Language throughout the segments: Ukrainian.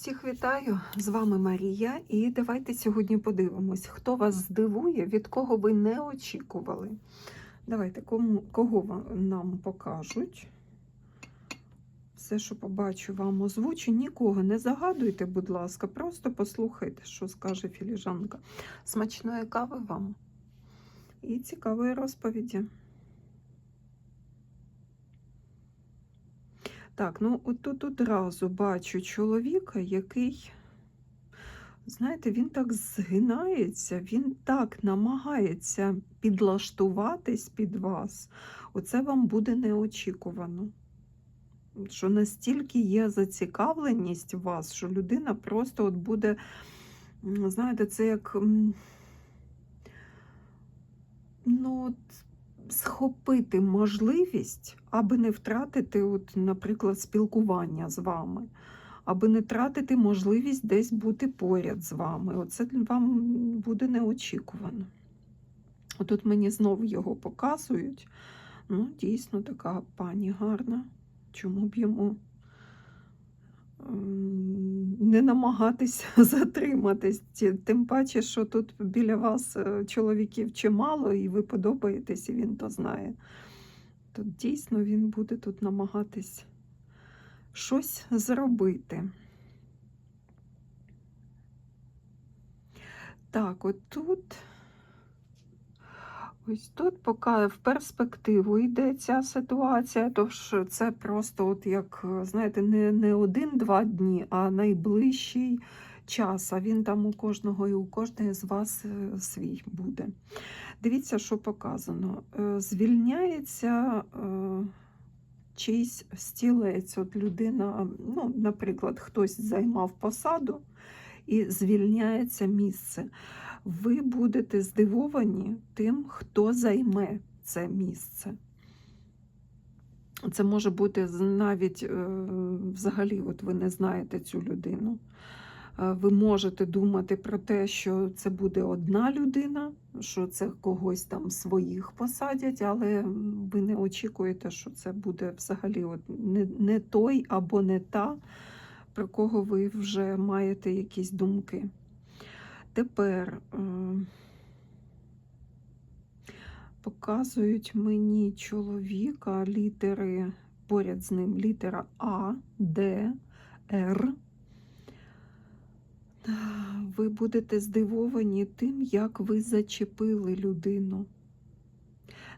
Всіх вітаю! З вами Марія, і давайте сьогодні подивимось, хто вас здивує, від кого ви не очікували. Давайте, кому, кого нам покажуть. Все, що побачу, вам озвучу. Нікого не загадуйте, будь ласка, просто послухайте, що скаже філіжанка. Смачної кави вам і цікавої розповіді. Так, ну от тут одразу бачу чоловіка, який, знаєте, він так згинається, він так намагається підлаштуватись під вас. Оце вам буде неочікувано. Що настільки є зацікавленість в вас, що людина просто от буде, знаєте, це як. Ну, от, схопити можливість, аби не втратити, от, наприклад, спілкування з вами, аби не тратити можливість десь бути поряд з вами. Оце вам буде неочікувано. Тут мені знову його показують. Ну, дійсно, така пані гарна. Чому б йому не намагатися затриматись? Тим паче, що тут біля вас е, чоловіків чимало, і ви подобаєтесь, і він то знає. Тут дійсно він буде тут намагатись щось зробити. Так, от тут. Ось тут, поки в перспективу йде ця ситуація, тож це просто, от як, знаєте, не, не один-два дні, а найближчий час. А він там у кожного і у кожної з вас е, свій буде. Дивіться, що показано. Е, Звільняється е, чийсь стілець. От людина, ну, наприклад, хтось займав посаду і звільняється місце ви будете здивовані тим, хто займе це місце. Це може бути навіть е, взагалі, от ви не знаєте цю людину. Е, Ви можете думати про те, що це буде одна людина, що це когось там своїх посадять, але ви не очікуєте, що це буде взагалі от не, не той або не та, про кого ви вже маєте якісь думки. Тепер е, показують мені чоловіка літери поряд з ним літера А, Д, Р. Ви будете здивовані тим, як ви зачепили людину.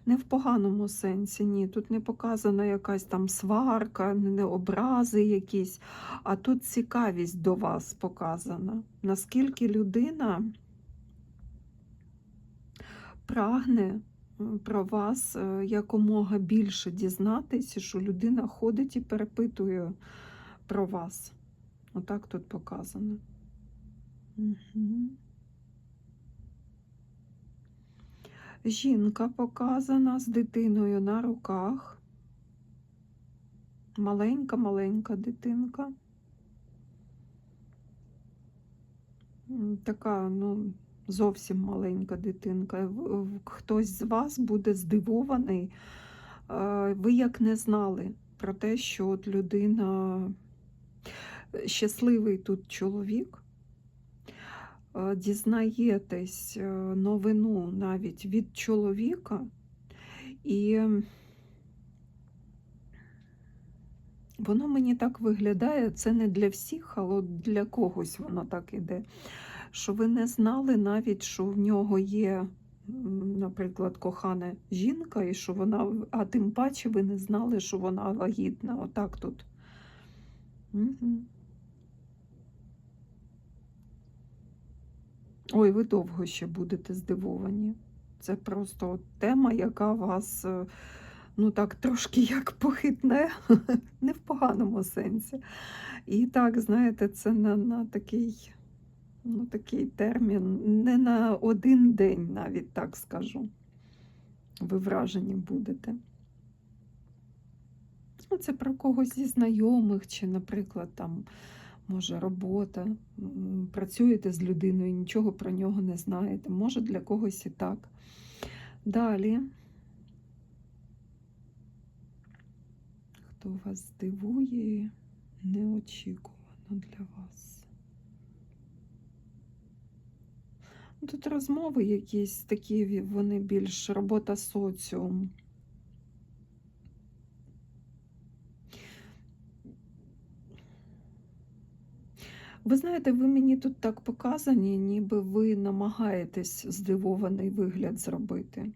Не в поганому сенсі, ні. Тут не показана якась там сварка, не образи якісь, а тут цікавість до вас показана. Наскільки людина прагне про вас е, якомога більше дізнатися, що людина ходить і перепитує про вас. Отак тут показано. Угу. Жінка показана з дитиною на руках. Маленька-маленька дитинка. Така, ну, зовсім маленька дитинка. Хтось з вас буде здивований. Е, Ви як не знали про те, що от людина е, щасливий тут чоловік. Е, Дізнаєтесь е, новину навіть від чоловіка, і воно мені так виглядає, це не для всіх, але для когось воно так іде. Що ви не знали навіть, що в нього є, наприклад, кохана жінка, і що вона, а тим паче ви не знали, що вона вагітна. Отак тут. Угу. Ой, ви довго ще будете здивовані. Це просто тема, яка вас е, ну так трошки як похитне, не в поганому сенсі. І так, знаєте, це на, на такий, ну, такий термін, не на один день, навіть так скажу. Ви вражені будете. Ну, це про когось зі знайомих, чи, наприклад, там, може робота, працюєте з людиною, нічого про нього не знаєте. Може для когось і так. Далі, хто вас здивує, неочікувано для вас. Тут розмови якісь такі, вони більш робота соціум. Ви знаєте, ви мені тут так показані, ніби ви намагаєтесь здивований вигляд зробити.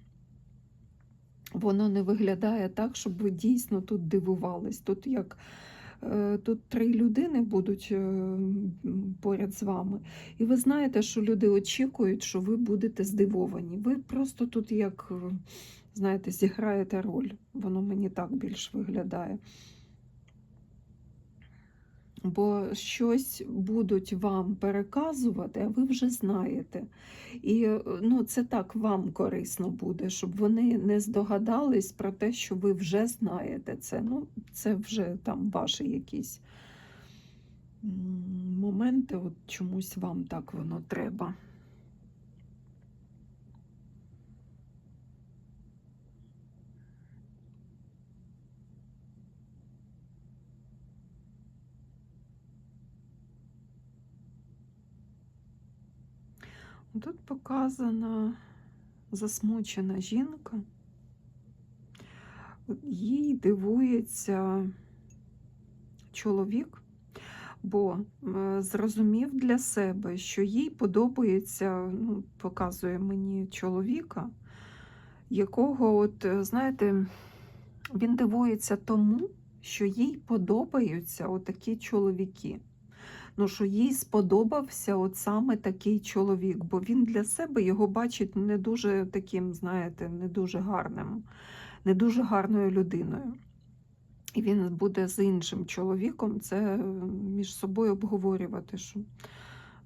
Воно не виглядає так, щоб ви дійсно тут дивувались. Тут як е, тут три людини будуть е, поряд з вами, і ви знаєте, що люди очікують, що ви будете здивовані. Ви просто тут як, знаєте, зіграєте роль. Воно мені так більш виглядає. Бо щось будуть вам переказувати, а ви вже знаєте. І е, ну, це так вам корисно буде, щоб вони не здогадались про те, що ви вже знаєте це. Ну, це вже там ваші якісь моменти, от чомусь вам так воно треба. Тут показана засмучена жінка. Їй дивується чоловік, бо зрозумів для себе, що їй подобається, ну, показує мені чоловіка, якого, от, е, знаєте, він дивується тому, що їй подобаються отакі чоловіки. Ну, що їй сподобався от саме такий чоловік, бо він для себе його бачить не дуже таким, знаєте, не дуже гарним, не дуже гарною людиною. І він буде з іншим чоловіком це е, між собою обговорювати, що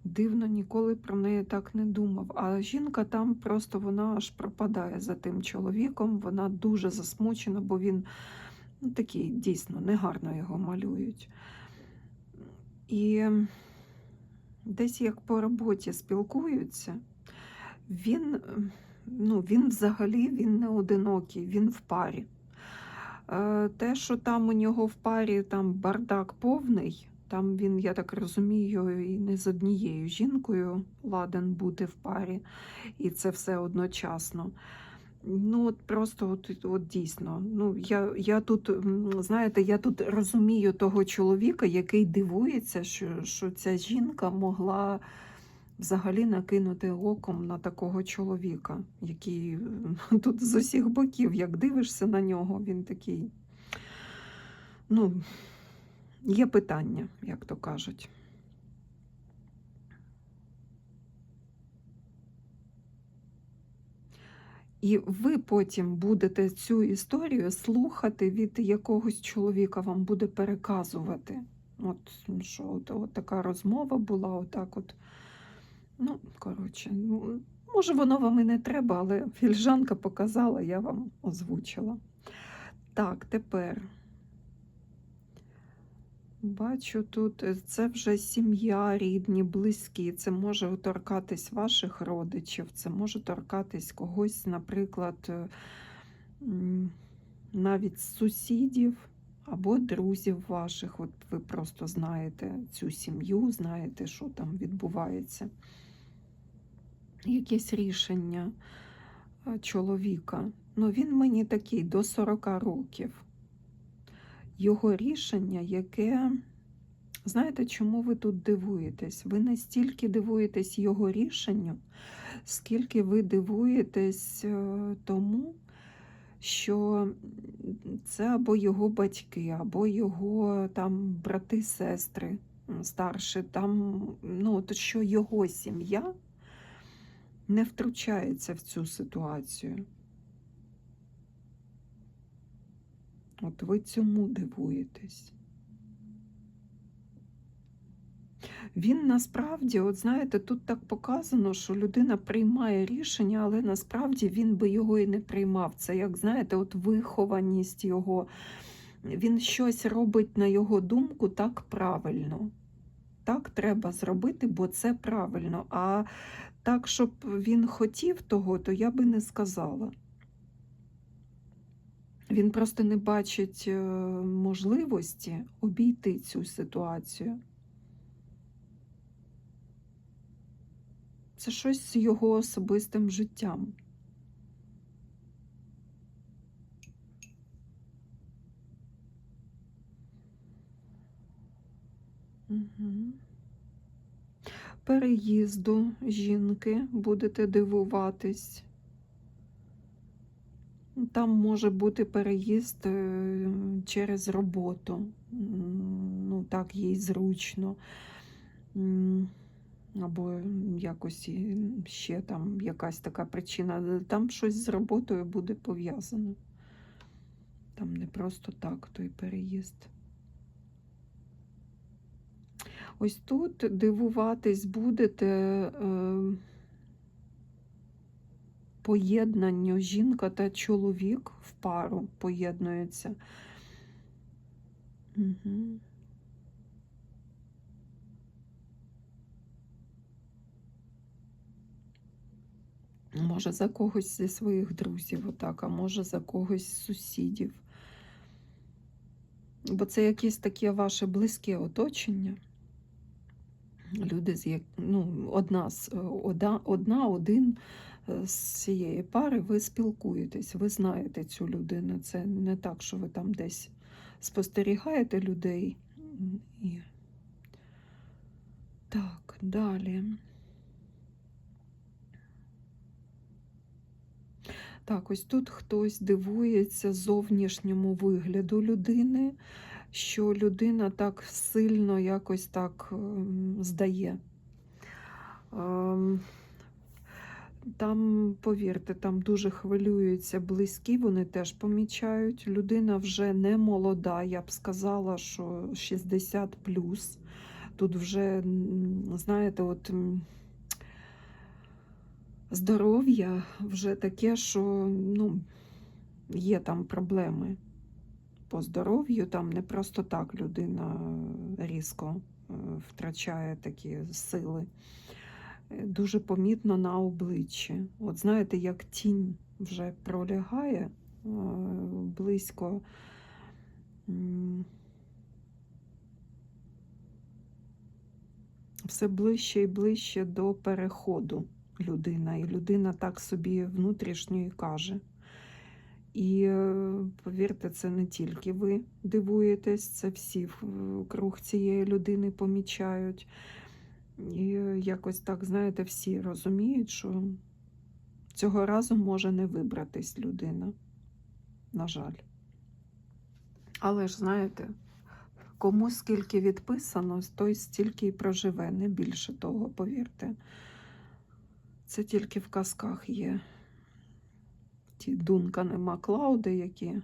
дивно, ніколи про неї так не думав. А жінка там просто вона аж пропадає за тим чоловіком, вона дуже засмучена, бо він ну, такий дійсно негарно його малюють. І десь як по роботі спілкуються, він, ну, він взагалі він не одинокий, він в парі. Е, Те, що там у нього в парі там бардак повний, там він, я так розумію, і не з однією жінкою ладен бути в парі, і це все одночасно. Ну, от просто от, от дійсно. Ну, я, я тут, знаєте, я тут розумію того чоловіка, який дивується, що, що ця жінка могла взагалі накинути оком на такого чоловіка, який тут з усіх боків, як дивишся на нього, він такий. Ну, є питання, як то кажуть. І ви потім будете цю історію слухати від якогось чоловіка, вам буде переказувати. От що от, от така розмова була, отак от. Ну, коротше, ну, може, воно вам і не треба, але фільжанка показала, я вам озвучила. Так, тепер. Бачу тут, е, це вже сім'я, рідні, близькі. Це може торкатись ваших родичів, це може торкатись когось, наприклад, е, навіть сусідів або друзів ваших. От ви просто знаєте цю сім'ю, знаєте, що там відбувається. Якесь рішення е, чоловіка. Ну, він мені такий до 40 років його рішення, яке, знаєте, чому ви тут дивуєтесь? Ви не стільки дивуєтесь його рішенню, скільки ви дивуєтесь е, тому, що це або його батьки, або його там брати, сестри старші, там, ну, от що його сім'я не втручається в цю ситуацію. От ви цьому дивуєтесь. Він насправді, от знаєте, тут так показано, що людина приймає рішення, але насправді він би його і не приймав. Це, як знаєте, от вихованість його. Він щось робить на його думку так правильно. Так треба зробити, бо це правильно. А так, щоб він хотів того, то я би не сказала. Він просто не бачить е, можливості обійти цю ситуацію. Це щось з його особистим життям. Угу. Переїзду жінки будете дивуватись. Там може бути переїзд е, через роботу. Ну, так їй зручно. Або якось ще там якась така причина. Там щось з роботою буде пов'язано. Там не просто так той переїзд. Ось тут дивуватись будете е, поєднанню жінка та чоловік в пару поєднуються. Угу. Може, за когось зі своїх друзів, отак, а може за когось з сусідів. Бо це якесь таке ваше близьке оточення. Люди з як... ну, одна, одна, одна, один е, з цієї пари, ви спілкуєтесь, ви знаєте цю людину. Це не так, що ви там десь спостерігаєте людей. І... Так, далі. Так, ось тут хтось дивується зовнішньому вигляду людини, що людина так сильно якось так ем, здає. Там, повірте, там дуже хвилюються близькі, вони теж помічають. Людина вже не молода, я б сказала, що 60 плюс. Тут вже, знаєте, от. здоров'я вже таке, що ну, є там проблеми по здоров'ю, там не просто так людина різко е, втрачає такі сили. Дуже помітно на обличчі. От знаєте, як тінь вже пролягає е, близько. Все ближче і ближче до переходу людина, і людина так собі внутрішньо і каже. І е, повірте, це не тільки ви дивуєтесь, це всі круг цієї людини помічають. І якось так, знаєте, всі розуміють, що цього разу може не вибратись людина. На жаль. Але ж, знаєте, кому скільки відписано, той стільки і проживе, не більше того, повірте. Це тільки в казках є. Ті Дункани Маклауди, які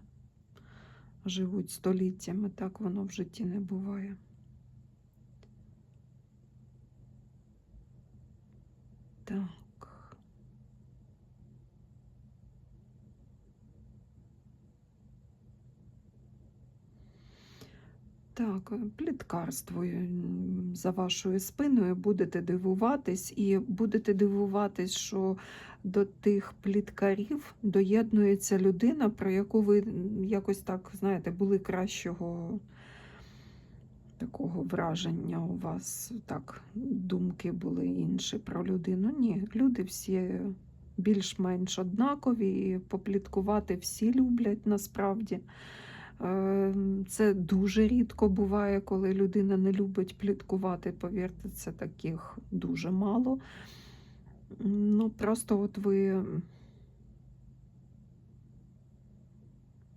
живуть століттями, так воно в житті не буває. Так. Так, е, пліткарство за вашою спиною будете дивуватись, і будете дивуватись, що до тих пліткарів доєднується людина, про яку ви якось так, знаєте, були кращого такого враження у вас, так, думки були інші про людину. Ні, люди всі більш-менш однакові, попліткувати всі люблять насправді. Е, Це дуже рідко буває, коли людина не любить пліткувати. Повірте, це таких дуже мало. Ну, просто от ви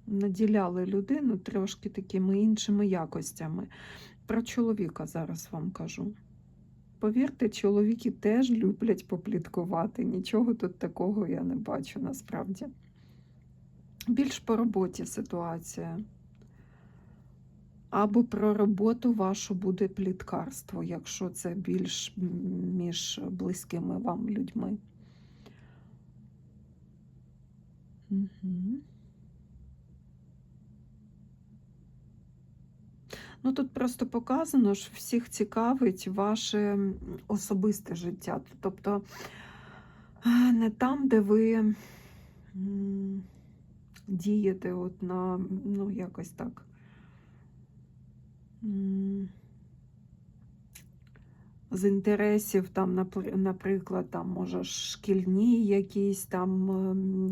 наділяли людину трошки такими іншими якостями. Про чоловіка зараз вам кажу. Повірте, чоловіки теж люблять попліткувати. Нічого тут такого я не бачу насправді. Більш по роботі ситуація. Або про роботу вашу буде пліткарство, якщо це більш між близькими вам людьми. Угу. Ну, тут просто показано, що всіх цікавить ваше особисте життя. Тобто е, не там, де ви дієте от на, ну, якось так. з інтересів, там, наприклад, там, може, шкільні якісь, там,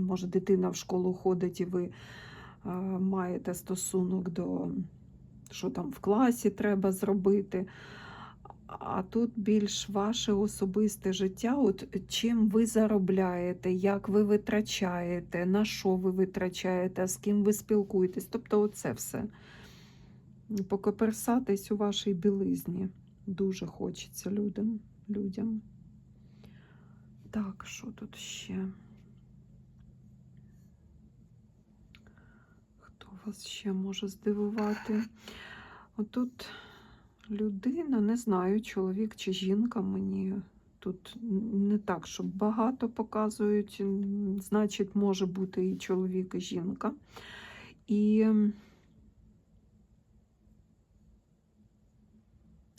може, дитина в школу ходить і ви е, маєте стосунок до що там в класі треба зробити. А тут більш ваше особисте життя, от чим ви заробляєте, як ви витрачаєте, на що ви витрачаєте, з ким ви спілкуєтесь. Тобто, оце все. Покоперсатись у вашій білизні. Дуже хочеться людям. людям. Так, що тут ще? Хто вас ще може здивувати? Отут людина, не знаю, чоловік чи жінка мені тут не так, щоб багато показують. Значить, може бути і чоловік, і жінка. І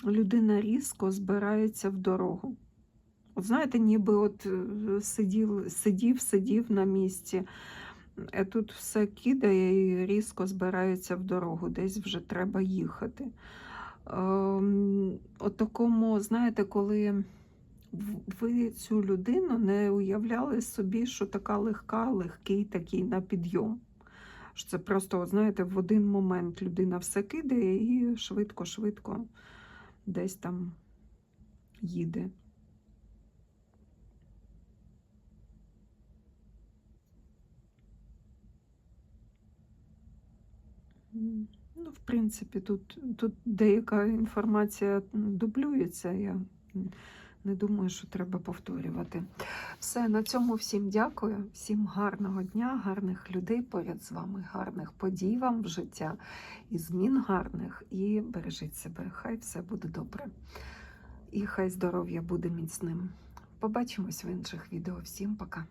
людина різко збирається в дорогу. От знаєте, ніби от е, сидів, сидів, сидів на місці. Е, Тут все кидає і різко збирається в дорогу, десь вже треба їхати. Ем, От такому, знаєте, коли ви цю людину не уявляли собі, що така легка, легкий такий на підйом. Що це просто, от, знаєте, в один момент людина все кидає і швидко-швидко десь там їде. Ну, в принципі, тут, тут деяка інформація дублюється. Я не думаю, що треба повторювати. Все, на цьому всім дякую. Всім гарного дня, гарних людей поряд з вами, гарних подій вам в життя і змін гарних. І бережіть себе. Хай все буде добре. І хай здоров'я буде міцним. Побачимось в інших відео. Всім пока.